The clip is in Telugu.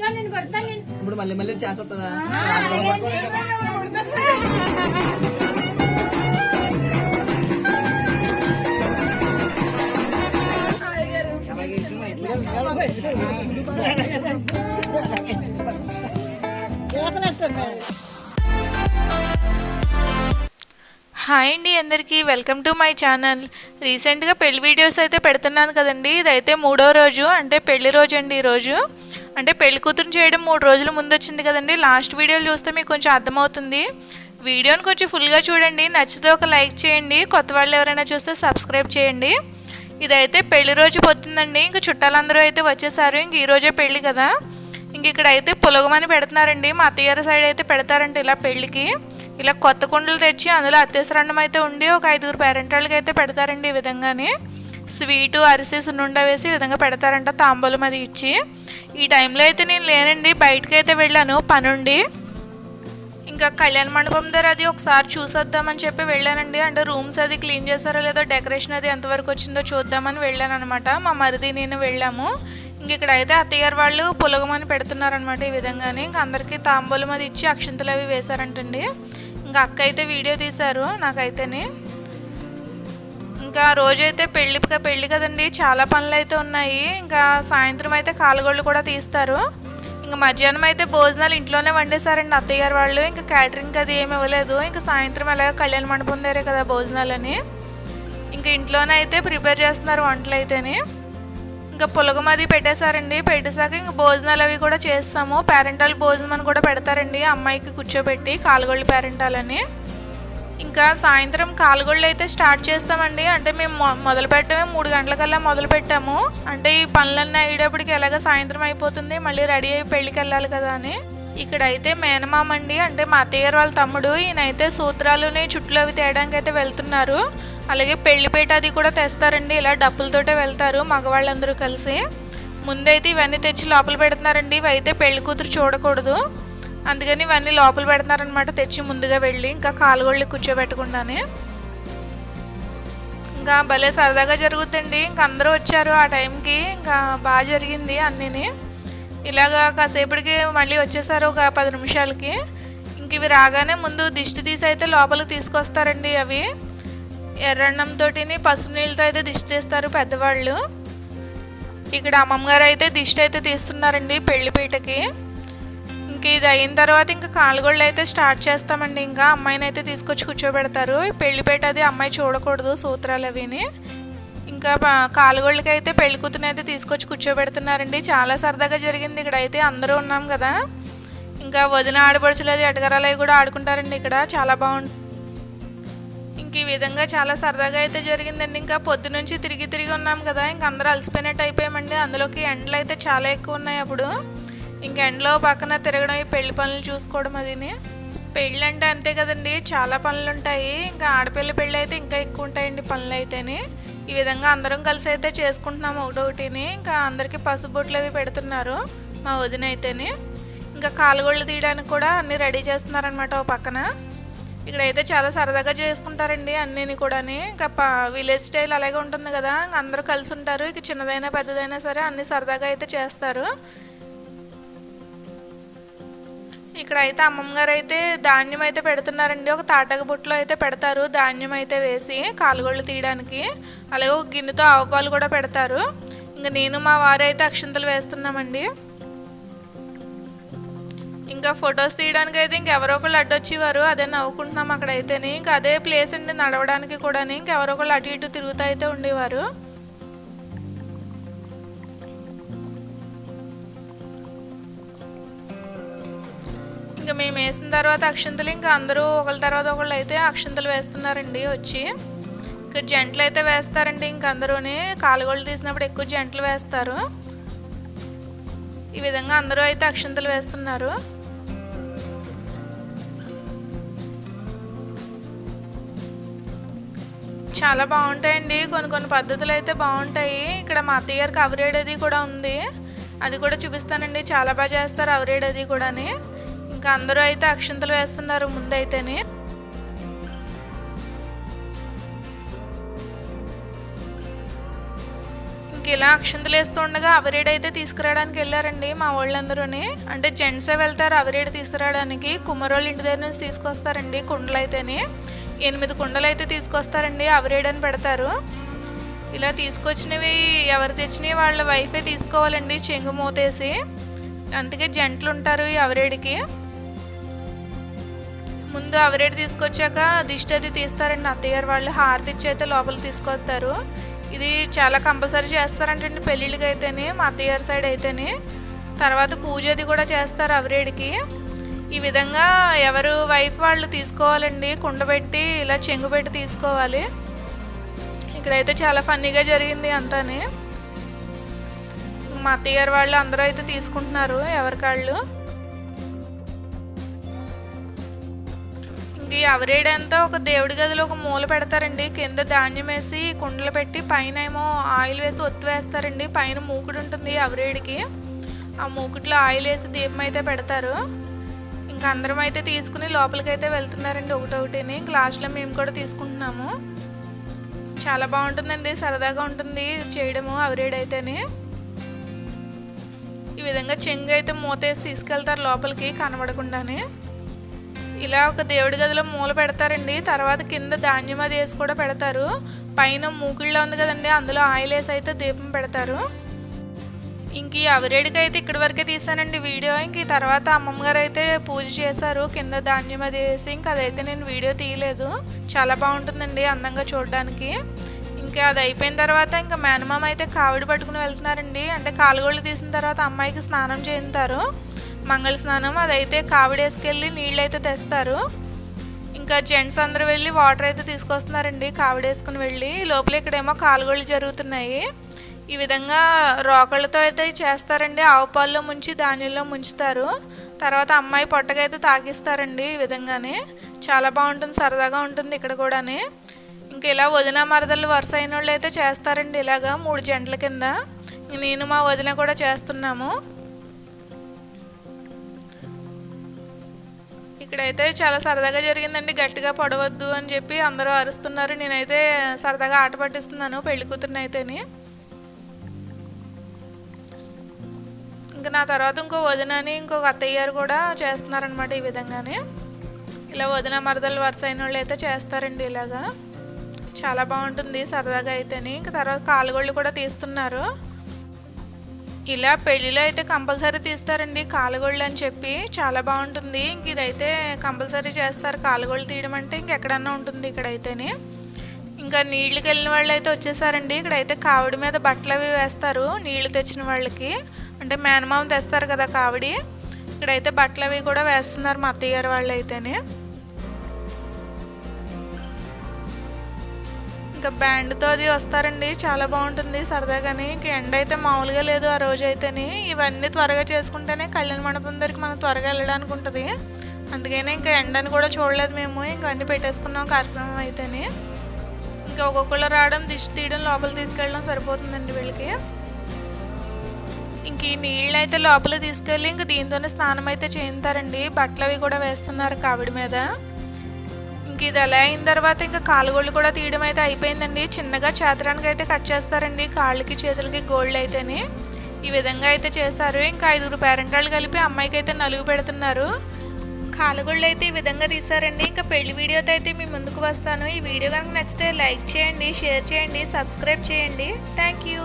నేను కొడతాను నేను. ఇప్పుడు మళ్ళీ మళ్ళీ ఛాన్స్ వస్తుందా? హాయ్ అండి అందరికీ వెల్కమ్ టు మై ఛానల్. రీసెంట్గా పెళ్ళి వీడియోస్ అయితే పెడుతున్నాను కదండి. ఇదైతే మూడో రోజు అంటే పెళ్ళి రోజు అండి ఈరోజు. అంటే పెళ్ళి కూతురు చేయడం మూడు రోజుల ముందు వచ్చింది కదండి. లాస్ట్ వీడియోలు చూస్తే మీకు కొంచెం అర్థమవుతుంది. వీడియోని కొంచెం ఫుల్గా చూడండి. నచ్చితే ఒక లైక్ చేయండి. కొత్త వాళ్ళు ఎవరైనా చూస్తే సబ్స్క్రైబ్ చేయండి. ఇదైతే పెళ్ళి రోజు పోతుందండి ఇంక చుట్టాలందరూ అయితే వచ్చేసారు. ఇంక ఈరోజే పెళ్ళి కదా. ఇంక ఇక్కడ అయితే పులగమని పెడుతున్నారండి. మా అత్తయ్యారి సైడ్ అయితే పెడతారంట ఇలా పెళ్ళికి ఇలా కొత్త కుండలు తెచ్చి అందులో అత్తేసరండం అయితే ఉండి ఒక ఐదుగురు పేరెంట్ వాళ్ళకి అయితే పెడతారండి ఈ విధంగానే. స్వీటు అరిసి సున్నుండ వేసి ఈ విధంగా పెడతారంట తాంబూలం అది ఇచ్చి. ఈ టైంలో అయితే నేను లేనండి. బయటకు అయితే వెళ్ళాను. పనుండి. ఇంకా కళ్యాణ మండపం దగ్గర అది ఒకసారి చూసొద్దామని చెప్పి వెళ్ళానండి. అంటే రూమ్స్ అది క్లీన్ చేశారో లేదో డెకరేషన్ అది ఎంతవరకు వచ్చిందో చూద్దామని వెళ్ళాను అనమాట మా మరిది నేను వెళ్ళాము. ఇంక ఇక్కడ అయితే అత్తయ్యారు వాళ్ళు పులగమని పెడుతున్నారనమాట ఈ విధంగానే. ఇంక అందరికీ తాంబూలం అది ఇచ్చి అక్షింతలు అవి వేశారంటండి. ఇంకా అక్క అయితే వీడియో తీశారు నాకైతేనే. ఇంకా రోజైతే పెళ్ళి పెళ్ళి కదండి. చాలా పనులు అయితే ఉన్నాయి. ఇంకా సాయంత్రం అయితే కాలుగోళ్ళు కూడా తీస్తారు. ఇంకా మధ్యాహ్నం అయితే భోజనాలు ఇంట్లోనే వండేశారండి అత్తయ్య గారు వాళ్ళు. ఇంకా క్యాటరింగ్ అది ఏమి ఇవ్వలేదు. ఇంకా సాయంత్రం ఎలాగ కళ్యాణ మండపం దగ్గరే కదా భోజనాలని. ఇంకా ఇంట్లోనే అయితే ప్రిపేర్ చేస్తున్నారు వంటలు అయితేనే ఇంకా పులగం అది పెట్టేశారండి. పెట్టేశాక ఇంకా భోజనాలు అవి కూడా చేస్తాము. పేరెంటాలు భోజనం అని కూడా పెడతారండి. అమ్మాయికి కూర్చోబెట్టి కాలుగొళ్ళు పేరెంటాలని. ఇంకా సాయంత్రం కాలుగోళ్ళు అయితే స్టార్ట్ చేస్తామండి. అంటే మేము మొ- మొదలు పెట్టడమే మూడు గంటలకల్లా మొదలు పెట్టాము అంటే ఈ పనులన్నీ అయ్యేటప్పటికి ఎలాగ సాయంత్రం అయిపోతుంది మళ్ళీ రెడీ అయ్యి పెళ్ళికి వెళ్ళాలి కదా అని. ఇక్కడ అయితే మేనమామ అండి అంటే మా అత్తయ్యగారు వాళ్ళ తమ్ముడు ఈయన అయితే సూత్రాలుని చుట్లు అవి తేయడానికి అయితే వెళ్తున్నారు. అలాగే పెళ్ళిపేట అది కూడా తెస్తారండి ఇలా డప్పులతోటే వెళ్తారు మగవాళ్ళందరూ కలిసి. ముందైతే ఇవన్నీ తెచ్చి లోపల పెడుతున్నారండి ఇవి అయితే పెళ్ళి కూతురు చూడకూడదు. అందుకని ఇవన్నీ లోపల పెడతారనమాట తెచ్చి ముందుగా వెళ్ళి ఇంకా కాలుగోళ్ళు కూర్చోబెట్టకుండానే. ఇంకా భలే సరదాగా జరుగుతుంది ఇంకా అందరూ వచ్చారు ఆ టైంకి. ఇంకా బాగా జరిగింది అన్నీని. ఇలాగా కాసేపటికి మళ్ళీ వచ్చేసారు ఒక పది నిమిషాలకి. ఇంక ఇవి రాగానే ముందు దిష్టి తీసి అయితే లోపలికి తీసుకొస్తారండి అవి. ఎర్రన్నంతో పసుపు నీళ్ళతో అయితే దిష్టి తీస్తారు పెద్దవాళ్ళు. ఇక్కడ అమ్మమ్మ గారు అయితే దిష్టి అయితే తీస్తున్నారండి పెళ్ళిపీటకి మనకి ఇది అయిన తర్వాత ఇంకా కాలుగోళ్ళు అయితే స్టార్ట్ చేస్తామండి. ఇంకా అమ్మాయిని అయితే తీసుకొచ్చి కూర్చోబెడతారు. పెళ్ళిపేట అది అమ్మాయి చూడకూడదు సూత్రాలు అవిని. ఇంకా ప- కాలుగోళ్ళకి అయితే పెళ్ళి కూతురుని అయితే తీసుకొచ్చి కూర్చోబెడుతున్నారండి. చాలా సరదాగా జరిగింది ఇక్కడ అయితే అందరూ ఉన్నాం కదా. ఇంకా వదిన ఆడపడుచులు ఎటగరాలు అవి కూడా ఆడుకుంటారండి ఇక్కడ. చాలా బాగుంటుంది ఇంక ఈ విధంగా చాలా సరదాగా అయితే జరిగిందండి. ఇంకా పొద్దు నుంచి తిరిగి తిరిగి ఉన్నాం కదా. ఇంక అందరూ అలసిపోయినట్టు అయిపోయామండి. అందులోకి ఎండలు అయితే చాలా ఎక్కువ ఉన్నాయి అప్పుడు. ఇంక ఎండలో పక్కన తిరగడం ఈ పెళ్ళి పనులు చూసుకోవడం అదిని. పెళ్ళి అంటే అంతే కదండి చాలా పనులు ఉంటాయి ఇంకా ఆడపిల్ల పెళ్ళి అయితే ఇంకా ఎక్కువ ఉంటాయండి పనులు అయితేనే ఈ విధంగా అందరం కలిసి అయితే చేసుకుంటున్నాము ఒకటొకటిని. ఇంకా అందరికీ పసుపు బొట్లు అవి పెడుతున్నారు మా వదిన అయితేనే ఇంకా కాలుగోళ్ళు తీయడానికి కూడా అన్నీ రెడీ చేస్తున్నారనమాట ఓ పక్కన. ఇక్కడైతే చాలా సరదాగా చేసుకుంటారండి అన్నీని కూడాని. ఇంకా పా విలేజ్ స్టైల్ అలాగే ఉంటుంది కదా అందరూ కలిసి ఉంటారు ఇక చిన్నదైనా పెద్దదైనా సరే అన్ని సరదాగా అయితే చేస్తారు. ఇక్కడ అయితే అమ్మమ్మ గారు అయితే ధాన్యం అయితే పెడుతున్నారండి. ఒక తాటక బుట్టలో అయితే పెడతారు. ధాన్యం అయితే వేసి కాలుగోళ్ళు తీయడానికి అలాగే ఒక గిన్నెతో ఆవుపాలు కూడా పెడతారు. ఇంకా నేను మా వారు అయితే అక్షంతలు వేస్తున్నామండి. ఇంకా ఫొటోస్ తీయడానికి అయితే ఇంకెవరో ఒకళ్ళు అడ్డొచ్చేవారు. అదే నవ్వుకుంటున్నాం అక్కడ అయితేనే ఇంకా అదే ప్లేస్ అండి నడవడానికి కూడా ఇంకెవరో ఒకళ్ళు అటు ఇటు తిరుగుతూ అయితే ఉండేవారు. ఇంకా మేము వేసిన తర్వాత అక్షంతలు ఇంకా అందరూ ఒకళ్ళ తర్వాత ఒకళ్ళు అయితే అక్షంతలు వేస్తున్నారండి వచ్చి. ఇంకా జంటలు అయితే వేస్తారండి ఇంక అందరూని. కాలుగోళ్ళు తీసినప్పుడు ఎక్కువ జంటలు వేస్తారు. ఈ విధంగా అందరూ అయితే అక్షంతలు వేస్తున్నారు. చాలా బాగుంటాయండి. కొన్ని కొన్ని పద్ధతులు అయితే బాగుంటాయి. ఇక్కడ మా అత్తయ్య గారికి అవరేడది కూడా ఉంది. అది కూడా చూపిస్తానండి. చాలా బాగా చేస్తారు అవరేడది కూడాని. ఇంకా అందరూ అయితే అక్షంతలు వేస్తున్నారు ముందైతేనే. ఇంక ఇలా అక్షంతలు వేస్తుండగా అవిరేడు అయితే తీసుకురావడానికి వెళ్ళారండి మా వాళ్ళందరూని. అంటే జెంట్సే వెళ్తారు అవిరేడు తీసుకురావడానికి కుమ్మరోళ్ళ ఇంటి దగ్గర నుంచి తీసుకొస్తారండి కుండలు అయితేనే ఎనిమిది కుండలు అయితే తీసుకొస్తారండి అవిరేడు అని పెడతారు. ఇలా తీసుకొచ్చినవి ఎవరు తెచ్చినవి వాళ్ళ వైఫే తీసుకోవాలండి చెంగు మూతేసి. అందుకే జంట్లు ఉంటారు ఈ అవరేడికి. ముందు అవరేడి తీసుకొచ్చాక దిష్టి అది తీస్తారండి అత్తయ్యారు వాళ్ళు హారతి ఇచ్చి అయితే లోపల తీసుకొస్తారు. ఇది చాలా కంపల్సరీ చేస్తారంటండి పెళ్ళిళ్ళకి అయితేనే మా అత్తయ్యారి సైడ్ అయితేనే. తర్వాత పూజ అది కూడా చేస్తారు అవరేడికి. ఈ విధంగా ఎవరు వైఫ్ వాళ్ళు తీసుకోవాలండి కుండబెట్టి ఇలా చెంగు పెట్టి తీసుకోవాలి. ఇక్కడైతే చాలా ఫన్నీగా జరిగింది అంతానే. మా అత్తయ్యారు వాళ్ళు అందరూ అయితే తీసుకుంటున్నారు ఎవరికాళ్ళు మనకి అవరేడంతా ఒక దేవుడి గదిలో ఒక మూల పెడతారండి. కింద ధాన్యం వేసి కుండలు పెట్టి పైన ఏమో ఆయిల్ వేసి ఒత్తు వేస్తారండి. పైన మూకుడు ఉంటుంది అవరేడికి. ఆ మూకుట్లో ఆయిల్ వేసి దీపం అయితే పెడతారు. ఇంకా అందరం అయితే తీసుకుని లోపలికి అయితే వెళ్తున్నారండి ఒకటొకటిని. ఇంక లాస్ట్లో మేము కూడా తీసుకుంటున్నాము. చాలా బాగుంటుందండి. సరదాగా ఉంటుంది చేయడము అవరేడైతేనే. ఈ విధంగా చెంగు అయితే మూతేసి తీసుకెళ్తారు లోపలికి కనబడకుండానే. ఇలా ఒక దేవుడి గదిలో మూల పెడతారండి. తర్వాత కింద ధాన్యం అది వేసి కూడా పెడతారు. పైన మూకిళ్ళ ఉంది కదండి అందులో ఆయిల్ వేసి అయితే దీపం పెడతారు. ఇంక ఈ అవరేడికి అయితే ఇక్కడి వరకే తీసానండి వీడియో. ఇంక తర్వాత అమ్మమ్మ గారు అయితే పూజ చేశారు. కింద ధాన్యం అది వేసి ఇంక అదైతే నేను వీడియో తీయలేదు. చాలా బాగుంటుందండి అందంగా చూడడానికి. ఇంకా అది అయిపోయిన తర్వాత ఇంకా మేనమామ అయితే కావిడి పట్టుకుని వెళ్తున్నారండి. అంటే కాలుగోళ్ళు తీసిన తర్వాత అమ్మాయికి స్నానం చేయింతారు. మంగళ స్నానం అదైతే కావిడేసుకెళ్ళి నీళ్ళు అయితే తెస్తారు. ఇంకా జెంట్స్ అందరూ వెళ్ళి వాటర్ అయితే తీసుకొస్తున్నారండి కావిడేసుకుని వెళ్ళి. లోపల ఇక్కడేమో కాలుగోళ్ళు జరుగుతున్నాయి. ఈ విధంగా రోకళ్ళతో అయితే చేస్తారండి. ఆవు పాల్లో ముంచి ధాన్యంలో ముంచుతారు. తర్వాత అమ్మాయి పొట్టకైతే తాగిస్తారండి ఈ విధంగానే. చాలా బాగుంటుంది సరదాగా ఉంటుంది ఇక్కడ కూడానే. ఇంకా ఇలా వదిన మరదలు వరుస అయిన వాళ్ళు అయితే చేస్తారండి ఇలాగా మూడు జంటల కింద. నేను మా వదిన కూడా చేస్తున్నాము. ఇక్కడైతే చాలా సరదాగా జరిగిందండి. గట్టిగా పడవద్దు అని చెప్పి అందరూ అరుస్తున్నారు. నేనైతే సరదాగా ఆట పట్టిస్తున్నాను పెళ్ళి కూతురిని అయితేని. ఇంకా నా తర్వాత ఇంకో వదినని ఇంకొక అత్తయ్య గారు కూడా చేస్తున్నారనమాట ఈ విధంగానే. ఇలా వదిన మరదలు వరుస అయిన వాళ్ళు అయితే చేస్తారండి ఇలాగా. చాలా బాగుంటుంది సరదాగా అయితేని. ఇంకా తర్వాత కాలుగోళ్ళు కూడా తీస్తున్నారు. ఇలా పెళ్ళిలో అయితే కంపల్సరీ తీస్తారండి కాలుగోళ్ళు అని చెప్పి. చాలా బాగుంటుంది. ఇంక ఇదైతే కంపల్సరీ చేస్తారు. కాలుగోళ్ళు తీయడం అంటే ఇంకెక్కడన్నా ఉంటుంది ఇక్కడైతేనే. ఇంకా నీళ్ళకి వెళ్ళిన వాళ్ళు అయితే వచ్చేసారండి. ఇక్కడైతే కావిడి మీద బట్టలు అవి వేస్తారు నీళ్ళు తెచ్చిన వాళ్ళకి. అంటే మేనమామ తెస్తారు కదా కావిడి. ఇక్కడైతే బట్టలు అవి కూడా వేస్తున్నారు మా అత్తయ్య గారు వాళ్ళు అయితేనే ఇంకా బ్యాండ్తో అది వస్తారండి. చాలా బాగుంటుంది. సరదాగాని ఇంక ఎండ అయితే మామూలుగా లేదు ఆ రోజు అయితేనే. ఇవన్నీ త్వరగా చేసుకుంటేనే కళ్యాణ మండపం దగ్గరికి మనం త్వరగా వెళ్ళడానికి ఉంటుంది. అందుకనే ఇంకా ఎండని కూడా చూడలేదు మేము. ఇంకా అన్నీ పెట్టేసుకున్నాం కార్యక్రమం అయితేనే. ఇంకా ఒక్కొక్కళ్ళు రావడం దిష్టి తీయడం లోపల తీసుకెళ్ళడం సరిపోతుందండి వీళ్ళకి. ఇంక ఈ నీళ్ళు అయితే లోపల తీసుకెళ్ళి ఇంక దీంతోనే స్నానం అయితే చేయింతారండి బట్టలు అవి కూడా వేస్తున్నారు కావిడి మీద. మనకి ఇది ఎలా అయిన తర్వాత ఇంకా కాలుగోళ్ళు కూడా తీయడం అయితే అయిపోయిందండి. చిన్నగా చేతరానికి అయితే కట్ చేస్తారండి. కాళ్ళకి చేతులకి గోల్డ్ అయితేనే ఈ విధంగా అయితే చేశారు. ఇంకా ఐదుగురు పేరెంట్ కలిపి అమ్మాయికి అయితే నలుగు పెడుతున్నారు. కాలుగోళ్ళు అయితే ఈ విధంగా తీసారండి ఇంకా పెళ్ళి వీడియోతో అయితే మీ ముందుకు వస్తాను. ఈ వీడియో కనుక నచ్చితే లైక్ చేయండి షేర్ చేయండి సబ్స్క్రైబ్ చేయండి. Thank you.